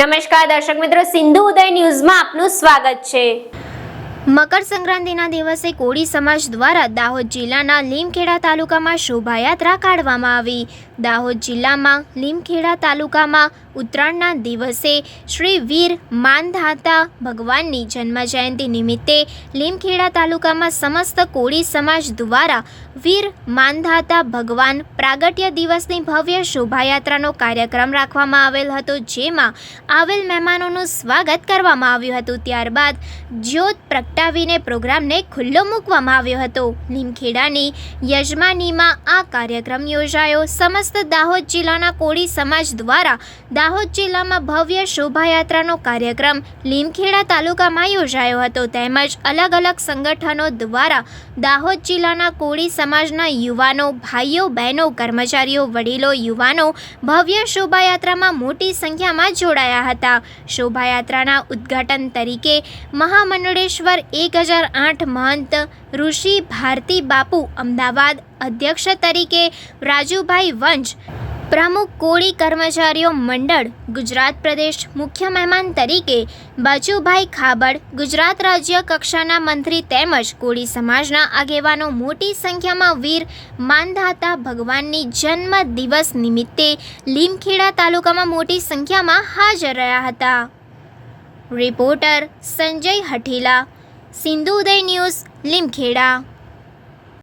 નમસ્કાર દર્શક મિત્રો સિંધુ ઉદય ન્યૂઝમાં આપનું સ્વાગત છે. મકર સંક્રાંતિના દિવસે કોળી સમાજ દ્વારા દાહોદ જિલ્લાના લીમખેડા તાલુકામાં શોભાયાત્રા કાઢવામાં આવી. દાહોદ જિલ્લામાં લીમખેડા તાલુકામાં ઉત્તરાયણના દિવસે શ્રી વીર માનધાતા ભગવાનની જન્મજયંતિ નિમિત્તે લીમખેડા તાલુકામાં સમસ્ત કોળી સમાજ દ્વારા વીર માનધાતા ભગવાન પ્રાગટ્ય દિવસની ભવ્ય શોભાયાત્રાનો કાર્યક્રમ રાખવામાં આવેલ હતો, જેમાં આવેલ મહેમાનોનું સ્વાગત કરવામાં આવ્યું હતું. ત્યારબાદ જ્યોત પ્રગટાવીને પ્રોગ્રામને ખુલ્લો મૂકવામાં આવ્યો હતો. લીમખેડાની યજમાનીમાં આ કાર્યક્રમ યોજાયો. સમસ્ત દાહોદ જિલ્લાના કોળી સમાજ દ્વારા દાહોદ જિલ્લામાં ભવ્ય શોભાયાત્રાનો કાર્યક્રમ લીમખેડા તાલુકામાં યોજાયો હતો. તેમજ અલગ અલગ સંગઠનો દ્વારા દાહોદ જિલ્લાના કોળી સમાજના યુવાનો, ભાઈઓ, બહેનો, કર્મચારીઓ, વડીલો, યુવાનો ભવ્ય શોભાયાત્રામાં મોટી સંખ્યામાં જોડાયા હતા. શોભાયાત્રાના ઉદ્ઘાટન તરીકે મહામંડળેશ્વર એક હજાર આઠ મહંત ઋષિ ભારતી બાપુ, અમદાવાદ અધ્યક્ષ તરીકે રાજુભાઈ વંશ, પ્રમુખ કોળી કર્મચારીઓ મંડળ, ગુજરાત પ્રદેશ મુખ્ય મહેમાન તરીકે બાજુભાઈ ખાબડ, ગુજરાત રાજ્ય કક્ષાના મંત્રી તેમજ કોળી સમાજના આગેવાનો મોટી સંખ્યામાં વીર માનધાતા ભગવાનની જન્મ દિવસ નિમિત્તે લીમખેડા તાલુકામાં મોટી સંખ્યામાં હાજર રહ્યા હતા. Reporter Sanjay Hathila Sindhu Uday news Limkheda